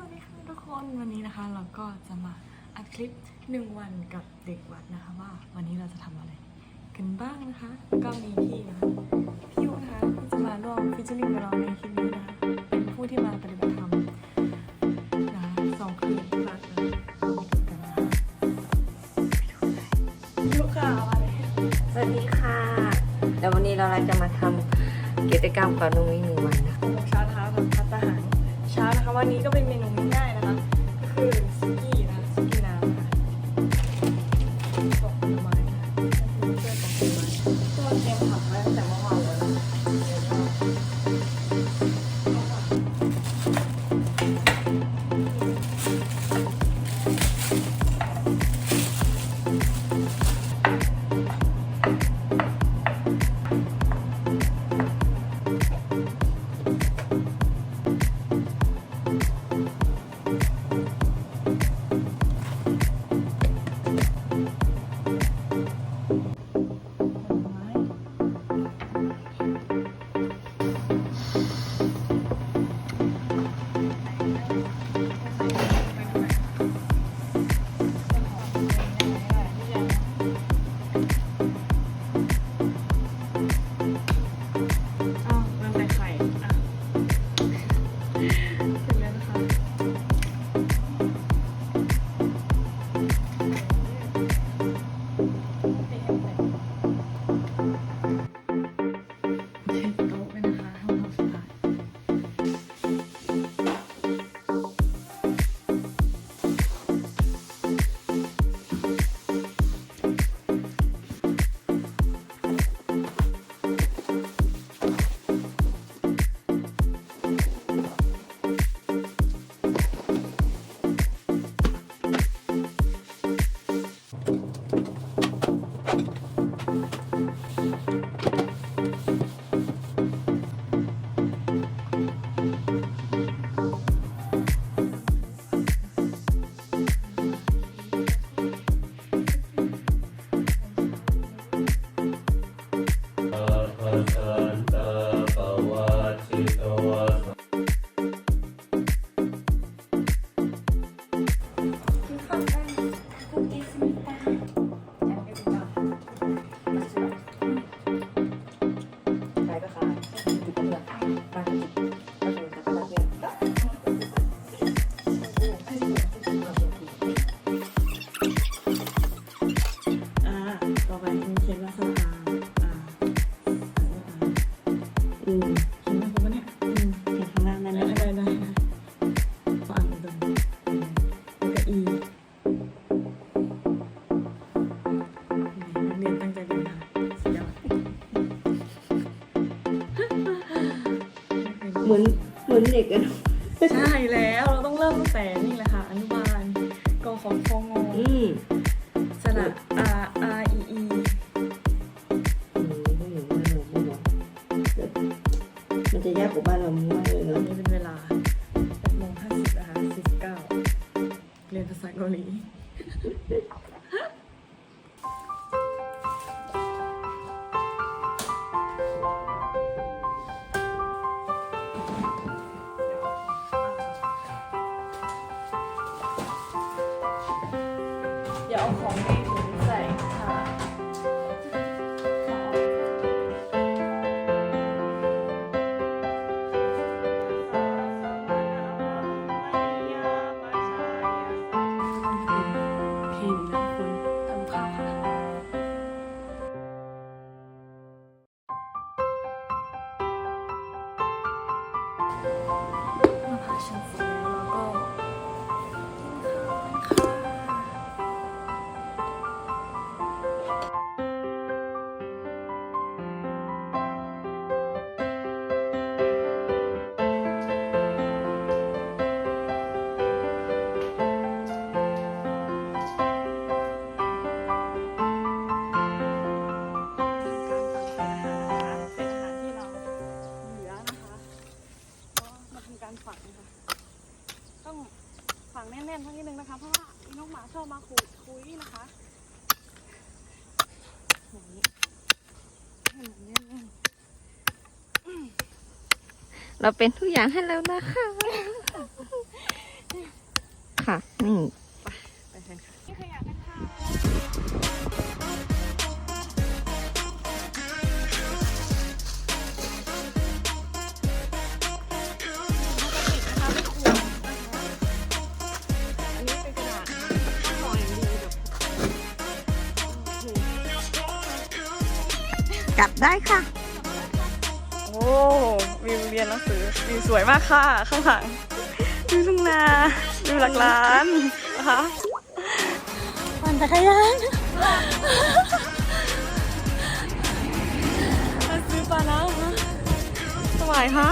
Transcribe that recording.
วัสดีค่ะทุกคนวันนี้นะคะเราก็จะมาอัดคลิปหนึ่งวันกับเด็กวัดนะคะว่าวันนี้เราจะทำอะไร กันบ้างนะคะ ก็มีพี่นะคะพี่ยูนะคะที่จะมาร่วมฟิชเชอร์ลิงกับเราในคลิปนี้นะคะเป็นผู้ที่มาปฏิบัติธรรมนะคะสองคืนที่วัดนะเราไปดูกันนะคะพี่ยูค่ะมาเลยสวัสดีค่ะเดี๋ยววันนี้เราจะมาทำกิจกรรมกับนุ้ยหนึ่งวันนะหกโมงเช้านะคะแบบพัฒอาหาร เช้านะคะ วันนี้ก็เป็นเมนูง่าย เอืมเขียนว่าผมว่าเนี่ยอืมเห็นข้างล่างนั่นได้นะได้ได้ได้ขออ่านดูแล้วก็อีนักเรียนตั้งใจเรียนค่ะสุดยอดเหมือนเหมือนเด็กอะเนอะใช่แล้วเราต้องเริ่มตั้งแต่นี่แหละค่ะ อนุบาลกอของฟงอืมสระ จะยากกว่าบ้านเรามากเลยตอเนาะนนี้เป็นเวลา8โมง50นะคะ49เรียนภาษาเกาหลีเดี๋ยวเอาของใน เพลงนะคุณทำข้าวค่ะมาพาฉันเส ฝังแน่นๆทั้งนิดนึงนะคะ เพราะว่ามีน้องหมาชอบมาขูดคุยนะคะอย่างนี้ให้มันแน่นเราเป็นทุกอย่างให้แล้วนะคะ ค่ะนี่ กลับได้ค่ะ โอ้วิวเรียนหนังสือวิวสวยมากค่ะ ข้างหลังวิวทุ่งนาวิวหลักล้านนะคะปั่นจักรยานมาซื้อปลาแล้วฮะสวายฮะ